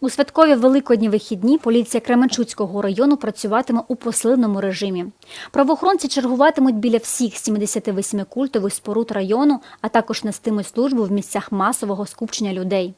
У святкові великодні вихідні поліція Кременчуцького району працюватиме у посиленому режимі. Правоохоронці чергуватимуть біля всіх 78 культових споруд району, а також нестимуть службу в місцях масового скупчення людей.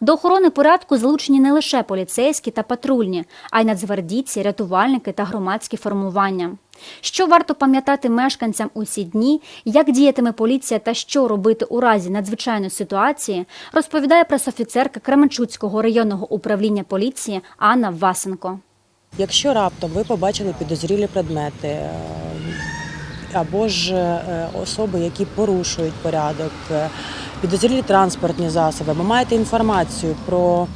До охорони порядку залучені не лише поліцейські та патрульні, а й нацгвардійці, рятувальники та громадські формування. Що варто пам'ятати мешканцям у ці дні, як діятиме поліція та що робити у разі надзвичайної ситуації, розповідає пресофіцерка Кременчуцького районного управління поліції Анна Васенко. Якщо раптом ви побачили підозрілі предмети е, або ж е, особи, які порушують порядок, е, підозрілі транспортні засоби, ви маєте інформацію про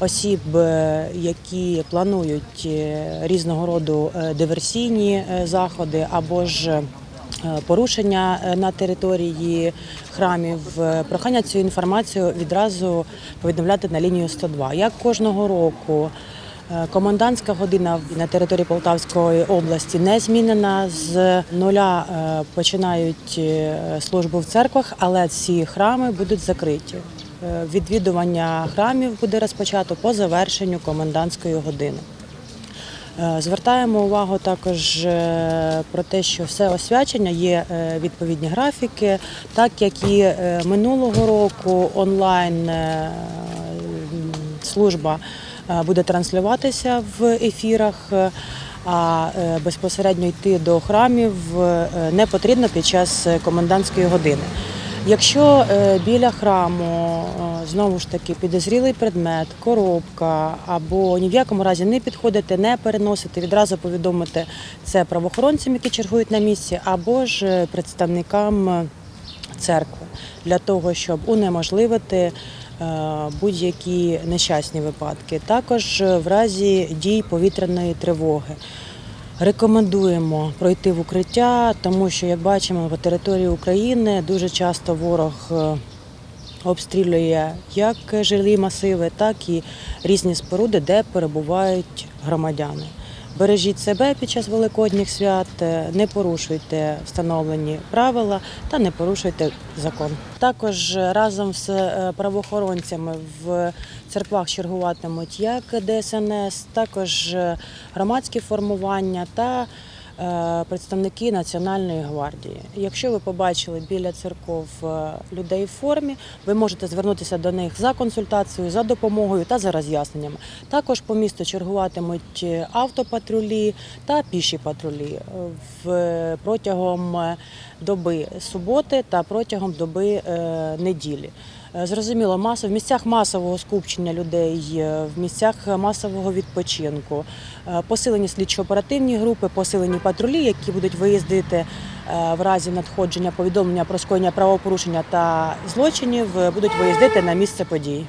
осіб, е, які планують е, різного роду е, диверсійні заходи або ж порушення на території храмів, прохання цю інформацію відразу повідомляти на лінію 102. Як кожного року Комендантська година на території Полтавської області не змінена. З нуля е, починають е, службу в церквах, але ці храми будуть закриті. Е, Відвідування храмів буде розпочато по завершенню комендантської години. Е, Звертаємо увагу також е, про те, що все освячення є е, відповідні графіки, так як і е, минулого року онлайн е, служба е, буде транслюватися в ефірах. е, А е, безпосередньо йти до храмів е, не потрібно під час е, комендантської години. Якщо е, біля храму е, знову ж таки підозрілий предмет, коробка або ні в якому разі не підходити, не переносити, відразу повідомити це правоохоронцям, які чергують на місці, або ж е, представникам е, церкви для того, щоб унеможливити е, будь-які нещасні випадки. Також е, в разі дій повітряної тривоги. Рекомендуємо пройти в укриття, тому що, як бачимо, по території України дуже часто ворог е, обстрілює як жилі масиви, так і різні споруди, де перебувають громадяни. Бережіть себе під час великодніх свят, е, не порушуйте встановлені правила та не порушуйте закон. Також разом з е, правоохоронцями в церквах чергуватимуть як ДСНС, також е, громадські формування та е, представники Національної гвардії. Якщо ви побачили біля церков е, людей в формі, ви можете звернутися до них за консультацією, за допомогою та за роз'ясненнями. Також по місту чергуватимуть е, автопатрулі та піші патрулі е, в протягом е, доби суботи та протягом доби е, неділі. Е, Зрозуміло, масо в місцях масового скупчення людей, в місцях масового відпочинку, е, посилені слідчо-оперативні групи, посилені патрулі, які будуть виїздити е, в разі надходження повідомлення про скоєння правопорушення та злочинів, будуть виїздити на місце подій.